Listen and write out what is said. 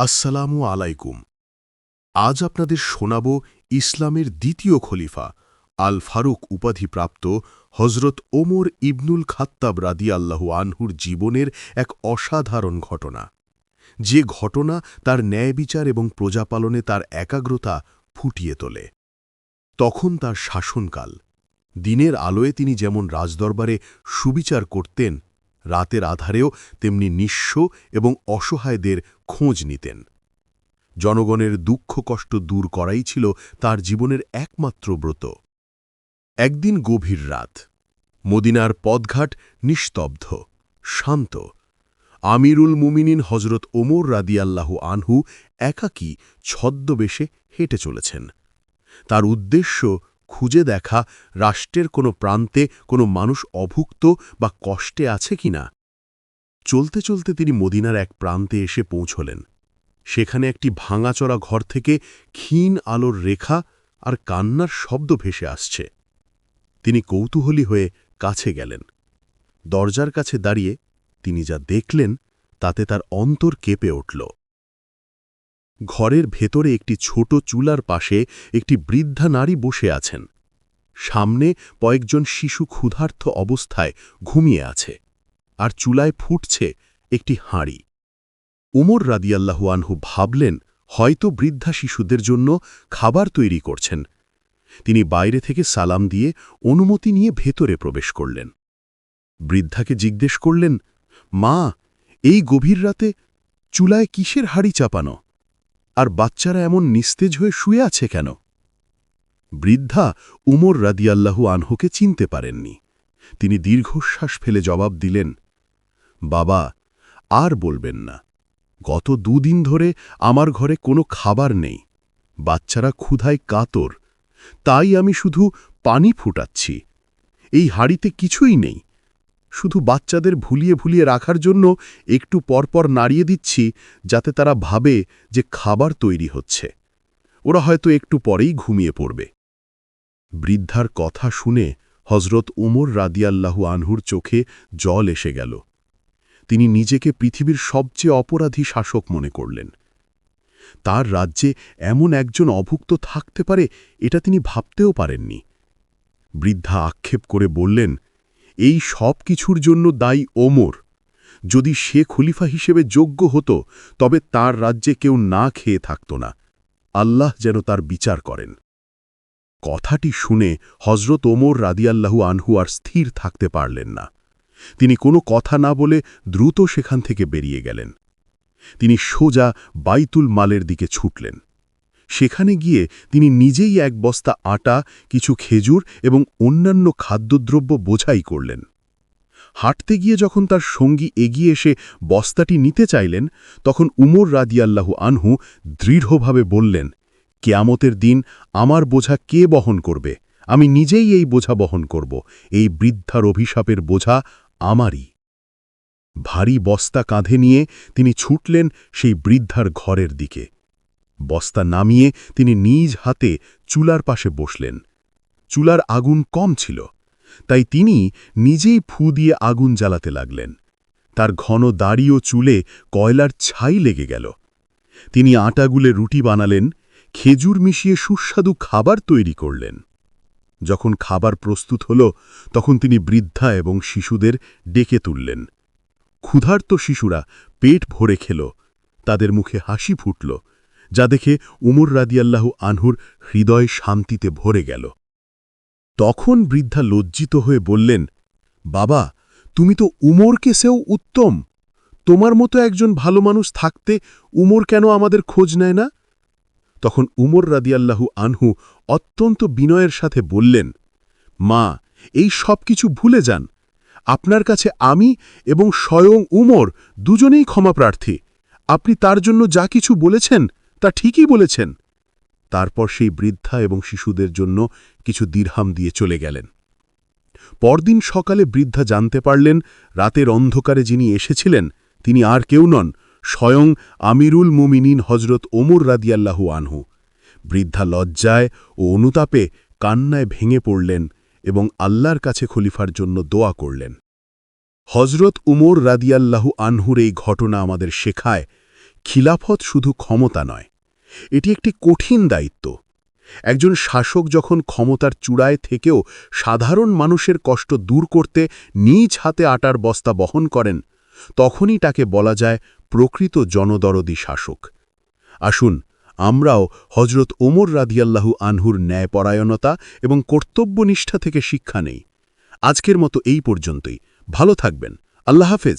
আসসালামু আলাইকুম। আজ আপনাদের শোনাব ইসলামের দ্বিতীয় খলিফা আল ফারুক উপাধিপ্রাপ্ত হজরত ওমর ইবনুল খাত্তাব রাদি আল্লাহু আনহুর জীবনের এক অসাধারণ ঘটনা। যে ঘটনা তার ন্যায় বিচার এবং প্রজাপালনে তার একাগ্রতা ফুটিয়ে তোলে। তখন তার শাসনকাল। দিনের আলোয় তিনি যেমন রাজদরবারে সুবিচার করতেন রাতের আধারেও তেমনি নিঃস্ব এবং অসহায়দের খোঁজ নিতেন। জনগণের দুঃখ কষ্ট দূর করাই ছিল তার জীবনের একমাত্র ব্রত। একদিন গভীর রাত, মদিনার পদঘাট নিস্তব্ধ, শান্ত। আমিরুল মুমিনিন হজরত ওমর রাদিয়াল্লাহু আনহু একাকী ছদ্মবেশে হেঁটে চলেছেন। তার উদ্দেশ্য খুঁজে দেখা রাষ্ট্রের কোনো প্রান্তে কোনো মানুষ অভুক্ত বা কষ্টে আছে কিনা চলতে চলতে তিনি মদিনার এক প্রান্তে এসে পৌঁছলেন। সেখানে একটি ভাঙাচড়া ঘর থেকে ক্ষীণ আলোর রেখা আর কান্নার শব্দ ভেসে আসছে। তিনি কৌতূহলী হয়ে কাছে গেলেন। দরজার কাছে দাঁড়িয়ে তিনি যা দেখলেন তাতে তার অন্তর কেঁপে উঠল। ঘরের ভেতরে একটি ছোট চুলার পাশে একটি বৃদ্ধা নারী বসে আছেন। সামনে কয়েকজন শিশু ক্ষুধার্থ অবস্থায় ঘুমিয়ে আছে আর চুলায় ফুটছে একটি হাঁড়ি। উমর রাদিয়াল্লাহু আনহু ভাবলেন, হয়তো বৃদ্ধা শিশুদের জন্য খাবার তৈরি করছেন। তিনি বাইরে থেকে সালাম দিয়ে অনুমতি নিয়ে ভেতরে প্রবেশ করলেন। বৃদ্ধাকে জিজ্ঞেস করলেন, মা, এই গভীর রাতে চুলায় কিসের হাড়ি চাপানো? আর বাচ্চারা এমন নিস্তেজ হয়ে শুয়ে আছে কেন? বৃদ্ধা উমর রাদিয়াল্লাহু আনহুকে চিনতে পারেননি। তিনি দীর্ঘশ্বাস ফেলে জবাব দিলেন, বাবা, আর বলবেন না। গত দুদিন ধরে আমার ঘরে কোনো খাবার নেই। বাচ্চারা ক্ষুধায় কাতর। তাই আমি শুধু পানি ফুটাচ্ছি। এই হাড়িতে কিছুই নেই। শুধু বাচ্চাদের ভুলিয়ে ভুলিয়ে রাখার জন্য একটু পরপর নাড়িয়ে দিচ্ছি যাতে তারা ভাবে যে খাবার তৈরি হচ্ছে। ওরা হয়তো একটু পরেই ঘুমিয়ে পড়বে। বৃদ্ধার কথা শুনে হজরত উমর রাদিয়াল্লাহু আনহুর চোখে জল এসে গেল। তিনি নিজেকে পৃথিবীর সবচেয়ে অপরাধী শাসক মনে করলেন। তার রাজ্যে এমন একজন অভুক্ত থাকতে পারে, এটা তিনি ভাবতেও পারেননি। বৃদ্ধা আক্ষেপ করে বললেন এই সব কিছুর জন্য দায়ী ওমর। যদি সে খলিফা হিসেবে যোগ্য হতো, তবে তার রাজ্যে কেউ না খেয়ে থাকত না। আল্লাহ যেন তার বিচার করেন। কথাটি শুনে হজরত ওমর রাদিয়াল্লাহু আনহু আর স্থির থাকতে পারলেন না। তিনি কোনো কথা না বলে দ্রুত সেখান থেকে বেরিয়ে গেলেন। তিনি সোজা বাইতুল মালের দিকে ছুটলেন। সেখানে গিয়ে তিনি নিজেই এক বস্তা আটা, কিছু খেজুর এবং অন্যান্য খাদ্যদ্রব্য বোঝাই করলেন। হাঁটতে গিয়ে যখন তার সঙ্গী এগিয়ে এসে বস্তাটি নিতে চাইলেন, তখন উমর রাদিয়াল্লাহু আনহু দৃঢ়ভাবে বললেন, কেয়ামতের দিন আমার বোঝা কে বহন করবে? আমি নিজেই এই বোঝা বহন করব। এই বৃদ্ধার অভিশাপের বোঝা আমারই। ভারী বস্তা কাঁধে নিয়ে তিনি ছুটলেন সেই বৃদ্ধার ঘরের দিকে। বস্তা নামিয়ে তিনি নিজ হাতে চুলার পাশে বসলেন। চুলার আগুন কম ছিল, তাই তিনি নিজেই ফু দিয়ে আগুন জ্বালাতে লাগলেন। তার ঘন দাড়ি ও চুলে কয়লার ছাই লেগে গেল। তিনি আটাগুলে রুটি বানালেন, খেজুর মিশিয়ে সুস্বাদু খাবার তৈরি করলেন। যখন খাবার প্রস্তুত হল, তখন তিনি বৃদ্ধা এবং শিশুদের ডেকে তুললেন। ক্ষুধার্ত শিশুরা পেট ভরে খেল, তাদের মুখে হাসি ফুটল। যা দেখে উমর রাদিয়াল্লাহু আনহুর হৃদয় শান্তিতে ভরে গেল। তখন বৃদ্ধা লজ্জিত হয়ে বললেন, বাবা, তুমি তো উমরকে সেও উত্তম। তোমার মতো একজন ভালো মানুষ থাকতে উমর কেন আমাদের খোঁজ নেয় না? তখন উমর রাদিয়াল্লাহু আনহু অত্যন্ত বিনয়ের সাথে বললেন, মা, এই সব কিছু ভুলে যান। আপনার কাছে আমি এবং স্বয়ং উমর দুজনেই ক্ষমাপ্রার্থী আপনি তার জন্য যা কিছু বলেছেন তা ঠিকই বলেছেন। তারপর সেই বৃদ্ধা এবং শিশুদের জন্য কিছু দীর্হাম দিয়ে চলে গেলেন। পরদিন সকালে বৃদ্ধা জানতে পারলেন, রাতের অন্ধকারে যিনি এসেছিলেন, তিনি আর কেউ নন, স্বয়ং আমিরুল মুমিনিন হজরত ওমর রাদিয়াল্লাহু আনহু। বৃদ্ধা লজ্জায় ও অনুতাপে কান্নায় ভেঙে পড়লেন এবং আল্লাহর কাছে খলিফার জন্য দোয়া করলেন। হজরত উমর রাদিয়াল্লাহু আনহুর এই ঘটনা আমাদের শেখায়, খিলাফত শুধু ক্ষমতা নয় এটি একটি কঠিন দায়িত্ব। একজন শাসক যখন ক্ষমতার চূড়ায় থেকেও সাধারণ মানুষের কষ্ট দূর করতে নিজ হাতে আটার বস্তা বহন করেন, তখনই তাকে বলা যায় প্রকৃত জনদরদি শাসক। আসুন, আমরাও হজরত ওমর রাদিয়াল্লাহু আনহুর ন্যায়পরায়ণতা এবং কর্তব্যনিষ্ঠা থেকে শিক্ষা নেই। আজকের মতো এই পর্যন্তই। ভালো থাকবেন। আল্লাহ হাফেজ।